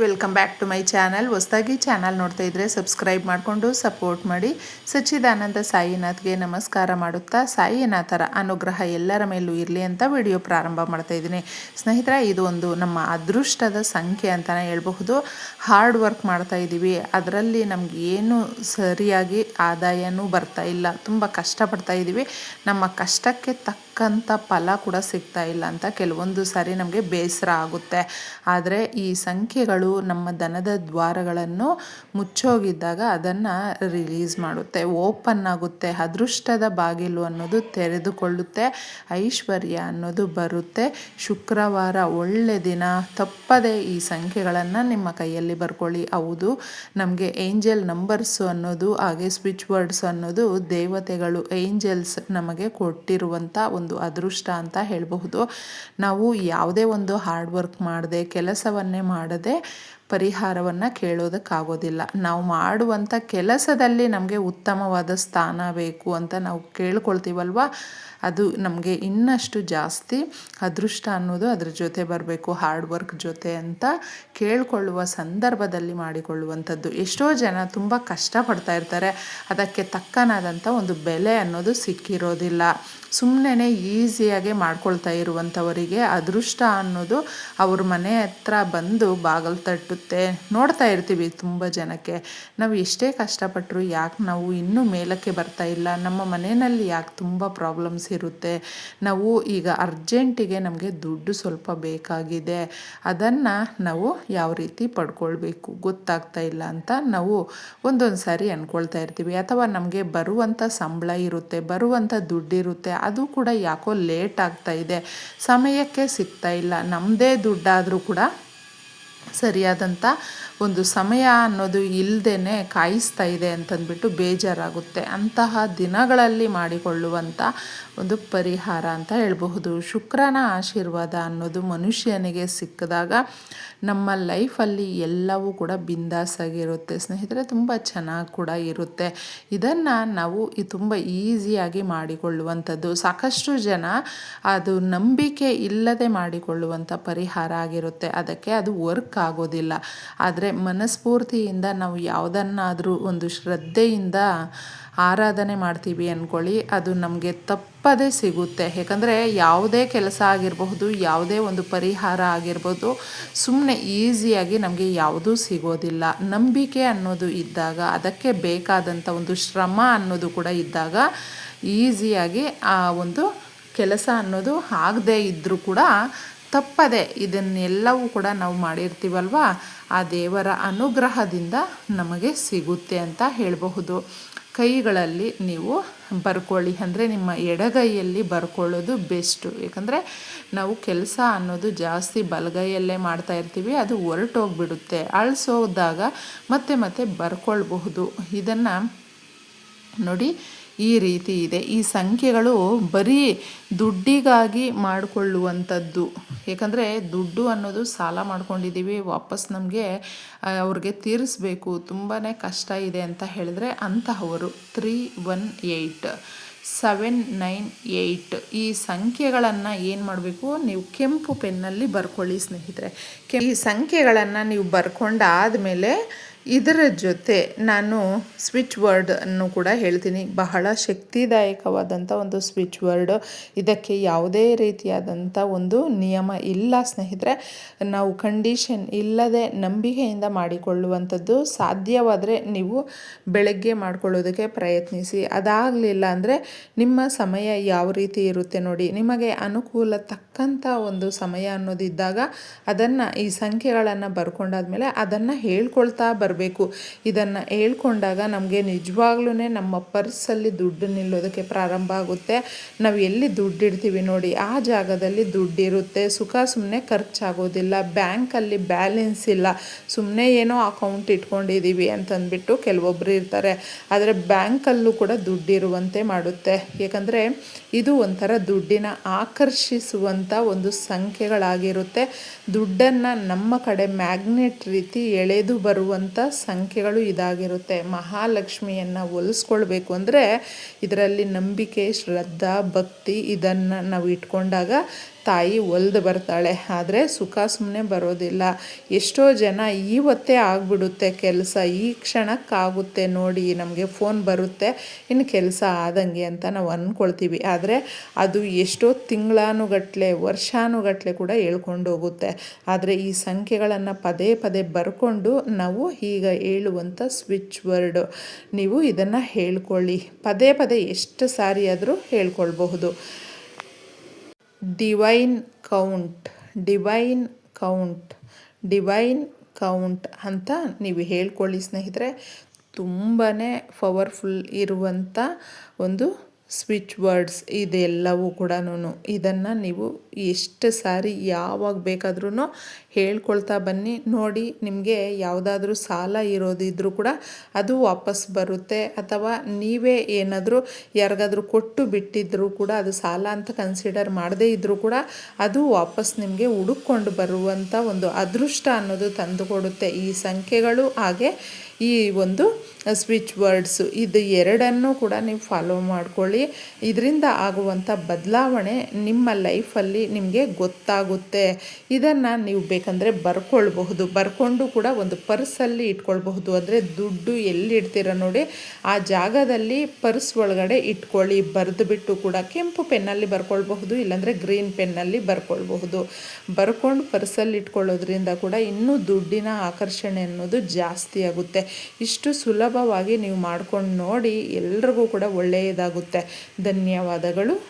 Welcome back to my channel. ಹೊಸದಾಗಿ channel ನೋಡ್ತಾ ಇದ್ರೆ ಸಬ್ಸ್ಕ್ರೈಬ್ ಮಾಡಿಕೊಂಡು ಸಪೋರ್ಟ್ ಮಾಡಿ. ಸಚ್ಚಿದಾನಂದ ಸಾಯಿನಾಥ್ಗೆ ನಮಸ್ಕಾರ ಮಾಡುತ್ತಾ ಸಾಯಿನಾಥರ ಅನುಗ್ರಹ ಎಲ್ಲರ ಮೇಲೂ ಇರಲಿ ಅಂತ ವಿಡಿಯೋ ಪ್ರಾರಂಭ ಮಾಡ್ತಾ ಇದ್ದೀನಿ. ಸ್ನೇಹಿತರ, ಇದು ಒಂದು ನಮ್ಮ ಅದೃಷ್ಟದ ಸಂಖ್ಯೆ ಅಂತಲೇ ಹೇಳಬಹುದು. ಹಾರ್ಡ್ ವರ್ಕ್ ಮಾಡ್ತಾ ಇದ್ದೀವಿ. ಅದರಲ್ಲಿ ನಮ್ಗೆ ಏನು ಸರಿಯಾಗಿ ಆದಾಯನೂ ಬರ್ತಾ ಇಲ್ಲ. ತುಂಬ ಕಷ್ಟಪಡ್ತಾ ಇದ್ದೀವಿ. ನಮ್ಮ ಕಷ್ಟಕ್ಕೆ ತಕ್ಕಂಥ ಫಲ ಕೂಡ ಸಿಗ್ತಾ ಇಲ್ಲ ಅಂತ ಕೆಲವೊಂದು ಸಾರಿ ನಮಗೆ ಬೇಸರ ಆಗುತ್ತೆ. ಆದರೆ ಈ ಸಂಖ್ಯೆಗಳು ನಮ್ಮ ದನದ ದ್ವಾರಗಳನ್ನು ಮುಚ್ಚೋಗಿದ್ದಾಗ ಅದನ್ನು ರಿಲೀಸ್ ಮಾಡುತ್ತೆ. ಓಪನ್ ಆಗುತ್ತೆ. ಅದೃಷ್ಟದ ಬಾಗಿಲು ಅನ್ನೋದು ತೆರೆದುಕೊಳ್ಳುತ್ತೆ. ಐಶ್ವರ್ಯ ಅನ್ನೋದು ಬರುತ್ತೆ. ಶುಕ್ರವಾರ ಒಳ್ಳೆ ದಿನ. ತಪ್ಪದೆ ಈ ಸಂಖ್ಯೆಗಳನ್ನು ನಿಮ್ಮ ಕೈಯಲ್ಲಿ ಬರ್ಕೊಳ್ಳಿ. ಹೌದು, ನಮಗೆ ಏಂಜಲ್ ನಂಬರ್ಸು ಅನ್ನೋದು, ಹಾಗೆ ಸ್ವಿಚ್ ವರ್ಡ್ಸ್ ಅನ್ನೋದು ದೇವತೆಗಳು ಏಂಜಲ್ಸ್ ನಮಗೆ ಕೊಟ್ಟಿರುವಂಥ ಒಂದು ಅದೃಷ್ಟ ಅಂತ ಹೇಳಬಹುದು. ನಾವು ಯಾವುದೇ ಒಂದು ಹಾರ್ಡ್ ವರ್ಕ್ ಮಾಡದೆ ಕೆಲಸವನ್ನೇ ಮಾಡದೆ ಪರಿಹಾರವನ್ನು ಕೇಳೋದಕ್ಕಾಗೋದಿಲ್ಲ. ನಾವು ಮಾಡುವಂಥ ಕೆಲಸದಲ್ಲಿ ನಮಗೆ ಉತ್ತಮವಾದ ಸ್ಥಾನ ಬೇಕು ಅಂತ ನಾವು ಕೇಳ್ಕೊಳ್ತೀವಲ್ವ? ಅದು ನಮಗೆ ಇನ್ನಷ್ಟು ಜಾಸ್ತಿ ಅದೃಷ್ಟ ಅನ್ನೋದು ಅದ್ರ ಜೊತೆ ಬರಬೇಕು ಹಾರ್ಡ್ ವರ್ಕ್ ಜೊತೆ ಅಂತ ಕೇಳಿಕೊಳ್ಳುವ ಸಂದರ್ಭದಲ್ಲಿ ಮಾಡಿಕೊಳ್ಳುವಂಥದ್ದು. ಎಷ್ಟೋ ಜನ ತುಂಬ ಕಷ್ಟಪಡ್ತಾ ಇರ್ತಾರೆ. ಅದಕ್ಕೆ ತಕ್ಕನಾದಂಥ ಒಂದು ಬೆಲೆ ಅನ್ನೋದು ಸಿಕ್ಕಿರೋದಿಲ್ಲ. ಸುಮ್ಮನೆ ಈಸಿಯಾಗಿ ಮಾಡ್ಕೊಳ್ತಾ ಇರುವಂಥವರಿಗೆ ಅದೃಷ್ಟ ಅನ್ನೋದು ಅವ್ರ ಮನೆ ಹತ್ರ ಬಂದು ಬಾಗಿಲು ತಟ್ಟುತ್ತೆ ನೋಡ್ತಾ ಇರ್ತೀವಿ ತುಂಬ ಜನಕ್ಕೆ. ನಾವು ಎಷ್ಟೇ ಕಷ್ಟಪಟ್ಟರು ಯಾಕೆ ನಾವು ಇನ್ನೂ ಮೇಲಕ್ಕೆ ಬರ್ತಾ ಇಲ್ಲ? ನಮ್ಮ ಮನೆಯಲ್ಲಿ ಯಾಕೆ ತುಂಬ ಪ್ರಾಬ್ಲಮ್ಸ್ ಇರುತ್ತೆ? ನಾವು ಈಗ ಅರ್ಜೆಂಟಿಗೆ ನಮಗೆ ದುಡ್ಡು ಸ್ವಲ್ಪ ಬೇಕಾಗಿದೆ. ಅದನ್ನು ನಾವು ಯಾವ ರೀತಿ ಪಡ್ಕೊಳ್ಬೇಕು? ಗೊತ್ತಾಗ್ತಾ ಇಲ್ಲ ಅಂತ ನಾವು ಒಂದೊಂದು ಸಾರಿ ಅಂದ್ಕೊಳ್ತಾ ಇರ್ತೀವಿ. ಅಥವಾ ನಮಗೆ ಬರುವಂಥ ಸಂಬಳ ಇರುತ್ತೆ ಬರುವಂಥ ದುಡ್ಡಿರುತ್ತೆ ಅದು ಕೂಡ ಯಾಕೋ ಲೇಟ್ ಆಗ್ತಾ ಇದೆ. ಸಮಯಕ್ಕೆ ಸಿಗ್ತಾ ಇಲ್ಲ. ನಮ್ಮದೇ ದುಡ್ಡಾದರೂ ಕೂಡ ಸರಿಯಾದಂಥ ಒಂದು ಸಮಯ ಅನ್ನೋದು ಇಲ್ಲದೇ ಕಾಯಿಸ್ತಾ ಇದೆ ಅಂತಂದ್ಬಿಟ್ಟು ಬೇಜಾರಾಗುತ್ತೆ. ಅಂತಹ ದಿನಗಳಲ್ಲಿ ಮಾಡಿಕೊಳ್ಳುವಂಥ ಒಂದು ಪರಿಹಾರ ಅಂತ ಹೇಳಬಹುದು. ಶುಕ್ರನ ಆಶೀರ್ವಾದ ಅನ್ನೋದು ಮನುಷ್ಯನಿಗೆ ಸಿಕ್ಕಿದಾಗ ನಮ್ಮ ಲೈಫಲ್ಲಿ ಎಲ್ಲವೂ ಕೂಡ ಬಿಂದಾಸಾಗಿರುತ್ತೆ. ಸ್ನೇಹಿತರೆ, ತುಂಬ ಚೆನ್ನಾಗಿ ಕೂಡ ಇರುತ್ತೆ. ಇದನ್ನು ನಾವು ತುಂಬ ಈಸಿಯಾಗಿ ಮಾಡಿಕೊಳ್ಳುವಂಥದ್ದು. ಸಾಕಷ್ಟು ಜನ ಅದು ನಂಬಿಕೆ ಇಲ್ಲದೆ ಮಾಡಿಕೊಳ್ಳುವಂಥ ಪರಿಹಾರ ಆಗಿರುತ್ತೆ. ಅದಕ್ಕೆ ಅದು ವರ್ಕ್ ಆಗೋದಿಲ್ಲ ಆದರೆ ಮನಸ್ಫೂರ್ತಿಯಿಂದ ನಾವು ಯಾವುದನ್ನಾದರೂ ಒಂದು ಶ್ರದ್ಧೆಯಿಂದ ಆರಾಧನೆ ಮಾಡ್ತೀವಿ ಅಂದ್ಕೊಳ್ಳಿ ಅದು ನಮಗೆ ತಪ್ಪದೇ ಸಿಗುತ್ತೆ. ಯಾಕಂದರೆ ಯಾವುದೇ ಕೆಲಸ ಆಗಿರಬಹುದು, ಯಾವುದೇ ಒಂದು ಪರಿಹಾರ ಆಗಿರ್ಬೋದು ಸುಮ್ಮನೆ ಈಸಿಯಾಗಿ ನಮಗೆ ಯಾವುದೂ ಸಿಗೋದಿಲ್ಲ. ನಂಬಿಕೆ ಅನ್ನೋದು ಇದ್ದಾಗ, ಅದಕ್ಕೆ ಬೇಕಾದಂಥ ಒಂದು ಶ್ರಮ ಅನ್ನೋದು ಕೂಡ ಇದ್ದಾಗ ಈಸಿಯಾಗಿ ಆ ಒಂದು ಕೆಲಸ ಅನ್ನೋದು ಆಗದೇ ಇದ್ದರೂ ಕೂಡ ತಪ್ಪದೆ ಇದನ್ನೆಲ್ಲವೂ ಕೂಡ ನಾವು ಮಾಡಿರ್ತೀವಲ್ವ? ಆ ದೇವರ ಅನುಗ್ರಹದಿಂದ ನಮಗೆ ಸಿಗುತ್ತೆ ಅಂತ ಹೇಳಬಹುದು. ಕೈಗಳಲ್ಲಿ ನೀವು ಬರ್ಕೊಳ್ಳಿ. ಅಂದರೆ ನಿಮ್ಮ ಎಡಗೈಯಲ್ಲಿ ಬರ್ಕೊಳ್ಳೋದು ಬೆಸ್ಟು ಯಾಕಂದರೆ ನಾವು ಕೆಲಸ ಅನ್ನೋದು ಜಾಸ್ತಿ ಬಲಗೈಯಲ್ಲೇ ಮಾಡ್ತಾ ಇರ್ತೀವಿ. ಅದು ಹೊರಟೋಗ್ಬಿಡುತ್ತೆ. ಅಳಿಸೋದಾಗ ಮತ್ತೆ ಮತ್ತೆ ಬರ್ಕೊಳ್ಬಹುದು. ಇದನ್ನು ನೋಡಿ ಈ ರೀತಿ ಇದೆ. ಈ ಸಂಖ್ಯೆಗಳು ಬರೀ ದುಡ್ಡಿಗಾಗಿ ಮಾಡಿಕೊಳ್ಳುವಂಥದ್ದು. ಏಕೆಂದರೆ ದುಡ್ಡು ಅನ್ನೋದು ಸಾಲ ಮಾಡ್ಕೊಂಡಿದ್ದೀವಿ, ವಾಪಸ್ ನಮಗೆ ಅವ್ರಿಗೆ ತೀರಿಸ್ಬೇಕು. ತುಂಬಾ ಕಷ್ಟ ಇದೆ ಅಂತ ಹೇಳಿದ್ರೆ ಅಂತಹವರು. Three one eight seven nine eight ಈ ಸಂಖ್ಯೆಗಳನ್ನು ಏನು ಮಾಡಬೇಕು? ನೀವು ಕೆಂಪು ಪೆನ್ನಲ್ಲಿ ಬರ್ಕೊಳ್ಳಿ ಸ್ನೇಹಿತರೆ. ಈ ಸಂಖ್ಯೆಗಳನ್ನು ನೀವು ಬರ್ಕೊಂಡಾದಮೇಲೆ ಇದರ ಜೊತೆ ನಾನು ಸ್ವಿಚ್ ವರ್ಡನ್ನು ಕೂಡ ಹೇಳ್ತೀನಿ. ಬಹಳ ಶಕ್ತಿದಾಯಕವಾದಂಥ ಒಂದು ಸ್ವಿಚ್ ವರ್ಡ್ ಇದಕ್ಕೆ ಯಾವುದೇ ರೀತಿಯಾದಂಥ ಒಂದು ನಿಯಮ ಇಲ್ಲ ಸ್ನೇಹಿತರೆ. ನಾವು ಕಂಡೀಷನ್ ಇಲ್ಲದೆ ನಂಬಿಕೆಯಿಂದ ಮಾಡಿಕೊಳ್ಳುವಂಥದ್ದು ಸಾಧ್ಯವಾದರೆ ನೀವು ಬೆಳಗ್ಗೆ ಮಾಡಿಕೊಳ್ಳೋದಕ್ಕೆ ಪ್ರಯತ್ನಿಸಿ. ಅದಾಗಲಿಲ್ಲ ಅಂದರೆ ನಿಮ್ಮ ಸಮಯ ಯಾವ ರೀತಿ ಇರುತ್ತೆ ನೋಡಿ. ನಿಮಗೆ ಅನುಕೂಲ ತಕ್ಕಂಥ ಒಂದು ಸಮಯ ಅನ್ನೋದಿದ್ದಾಗ ಅದನ್ನು ಈ ಸಂಖ್ಯೆಗಳನ್ನು ಬರ್ಕೊಂಡಾದ್ಮೇಲೆ ಅದನ್ನು ಹೇಳ್ಕೊಳ್ತಾ ಬರ್ ಬರಬೇಕು ಇದನ್ನು ಹೇಳ್ಕೊಂಡಾಗ ನಮಗೆ ನಿಜವಾಗ್ಲೂ ನಮ್ಮ ಪರ್ಸಲ್ಲಿ ದುಡ್ಡು ನಿಲ್ಲೋದಕ್ಕೆ ಪ್ರಾರಂಭ ಆಗುತ್ತೆ. ನಾವು ಎಲ್ಲಿ ದುಡ್ಡಿಡ್ತೀವಿ ನೋಡಿ, ಆ ಜಾಗದಲ್ಲಿ ದುಡ್ಡಿರುತ್ತೆ ಸುಖ ಸುಮ್ಮನೆ ಖರ್ಚಾಗೋದಿಲ್ಲ, ಬ್ಯಾಂಕಲ್ಲಿ ಬ್ಯಾಲೆನ್ಸ್ ಇಲ್ಲ. ಸುಮ್ಮನೆ ಏನೋ ಅಕೌಂಟ್ ಇಟ್ಕೊಂಡಿದ್ದೀವಿ ಅಂತಂದ್ಬಿಟ್ಟು ಕೆಲವೊಬ್ಬರು ಇರ್ತಾರೆ. ಆದರೆ ಬ್ಯಾಂಕಲ್ಲೂ ಕೂಡ ದುಡ್ಡಿರುವಂತೆ ಮಾಡುತ್ತೆ. ಏಕೆಂದರೆ ಇದು ಒಂಥರ ದುಡ್ಡಿನ ಆಕರ್ಷಿಸುವಂಥ ಒಂದು ಸಂಖ್ಯೆಗಳಾಗಿರುತ್ತೆ. ದುಡ್ಡನ್ನು ನಮ್ಮ ಕಡೆ ಮ್ಯಾಗ್ನೆಟ್ ರೀತಿ ಎಳೆದು ಬರುವಂಥ ಸಂಖ್ಯೆಗಳು ಇದಾಗಿರುತ್ತೆ. ಮಹಾಲಕ್ಷ್ಮಿಯನ್ನು ಒಲಿಸ್ಕೊಳ್ಬೇಕು ಅಂದರೆ ಇದರಲ್ಲಿ ನಂಬಿಕೆ ಶ್ರದ್ಧಾ ಭಕ್ತಿ ಇದನ್ನು ನಾವು ಇಟ್ಕೊಂಡಾಗ ತಾಯಿ ಒಲ್ದು ಬರ್ತಾಳೆ, ಆದರೆ ಸುಖ ಸುಮ್ಮನೆ ಬರೋದಿಲ್ಲ. ಎಷ್ಟೋ ಜನ ಇವತ್ತೇ ಆಗಿಬಿಡುತ್ತೆ ಕೆಲಸ, ಈ ಕ್ಷಣಕ್ಕಾಗುತ್ತೆ ನೋಡಿ ನಮಗೆ ಫೋನ್ ಬರುತ್ತೆ ಇನ್ನು ಕೆಲಸ ಆದಂಗೆ ಅಂತ ನಾವು ಅಂದ್ಕೊಳ್ತೀವಿ ಆದರೆ ಅದು ಎಷ್ಟೋ ತಿಂಗಳಾನುಗಟ್ಲೆ, ವರ್ಷಾನುಗಟ್ಲೆ ಕೂಡ ಹೇಳ್ಕೊಂಡು ಹೋಗುತ್ತೆ ಆದರೆ ಈ ಸಂಖ್ಯೆಗಳನ್ನು ಪದೇ ಪದೇ ಬರ್ಕೊಂಡು ನಾವು ಈಗ ಹೇಳುವಂಥ ಸ್ವಿಚ್ ವರ್ಡು ನೀವು ಇದನ್ನು ಹೇಳ್ಕೊಳ್ಳಿ. ಪದೇ ಪದೇ ಎಷ್ಟು ಸಾರಿ ಆದರೂ ಹೇಳ್ಕೊಳ್ಬಹುದು. Divine count divine count divine count ಅಂತ ನೀವು ಹೇಳ್ಕೊಳ್ಳಿ ಸ್ನೇಹಿತರೆ. ತುಂಬಾ ಪವರ್ಫುಲ್ ಇರುವಂಥ ಒಂದು ಸ್ವಿಚ್ ವರ್ಡ್ಸ್ ಇದೆಲ್ಲವೂ ಕೂಡ ಇದನ್ನು ನೀವು ಎಷ್ಟು ಸಾರಿ ಯಾವಾಗ ಬೇಕಾದ್ರೂ ಹೇಳ್ಕೊಳ್ತಾ ಬನ್ನಿ. ನೋಡಿ, ನಿಮಗೆ ಯಾವುದಾದ್ರೂ ಸಾಲ ಇರೋದಿದ್ರೂ ಕೂಡ ಅದು ವಾಪಸ್ ಬರುತ್ತೆ. ಅಥವಾ ನೀವೇ ಏನಾದರೂ ಯಾರಿಗಾದರೂ ಕೊಟ್ಟು ಬಿಟ್ಟಿದ್ದರೂ ಕೂಡ ಅದು ಸಾಲ ಅಂತ ಕನ್ಸಿಡರ್ ಮಾಡದೇ ಇದ್ದರೂ ಕೂಡ ಅದು ವಾಪಸ್ ನಿಮಗೆ ಹುಡುಕೊಂಡು ಬರುವಂಥ ಒಂದು ಅದೃಷ್ಟ ಅನ್ನೋದು ತಂದುಕೊಡುತ್ತೆ ಈ ಸಂಖ್ಯೆಗಳು ಹಾಗೆ ಈ ಒಂದು ಸ್ವಿಚ್ ವರ್ಡ್ಸು ಇದು ಎರಡನ್ನು ಕೂಡ ನೀವು ಫಾಲೋ ಮಾಡ್ಕೊಳ್ಳಿ. ಇದರಿಂದ ಆಗುವಂಥ ಬದಲಾವಣೆ ನಿಮ್ಮ ಲೈಫಲ್ಲಿ ನಿಮಗೆ ಗೊತ್ತಾಗುತ್ತೆ. ಇದನ್ನು ನೀವು ಬೇಕಂದರೆ ಬರ್ಕೊಳ್ಬಹುದು. ಬರ್ಕೊಂಡು ಕೂಡ ಒಂದು ಪರ್ಸಲ್ಲಿ ಇಟ್ಕೊಳ್ಬಹುದು. ಅಂದರೆ ದುಡ್ಡು ಎಲ್ಲಿ ಇಡ್ತೀರ ನೋಡಿ, ಆ ಜಾಗದಲ್ಲಿ ಪರ್ಸ್ ಒಳಗಡೆ ಇಟ್ಕೊಳ್ಳಿ. ಬರೆದು ಬಿಟ್ಟು ಕೂಡ ಕೆಂಪು ಪೆನ್ನಲ್ಲಿ ಬರ್ಕೊಳ್ಬಹುದು, ಇಲ್ಲಾಂದರೆ ಗ್ರೀನ್ ಪೆನ್ನಲ್ಲಿ ಬರ್ಕೊಳ್ಬಹುದು. ಬರ್ಕೊಂಡು ಪರ್ಸಲ್ಲಿ ಇಟ್ಕೊಳ್ಳೋದ್ರಿಂದ ಕೂಡ ಇನ್ನೂ ದುಡ್ಡಿನ ಆಕರ್ಷಣೆ ಅನ್ನೋದು ಜಾಸ್ತಿ ಆಗುತ್ತೆ. ಇಷ್ಟು ಸುಲಭವಾಗಿ ನೀವು ಮಾಡ್ಕೊಂಡು ನೋಡಿ ಎಲ್ರಿಗೂ ಕೂಡ ಒಳ್ಳೆಯದಾಗುತ್ತೆ. ಧನ್ಯವಾದಗಳು.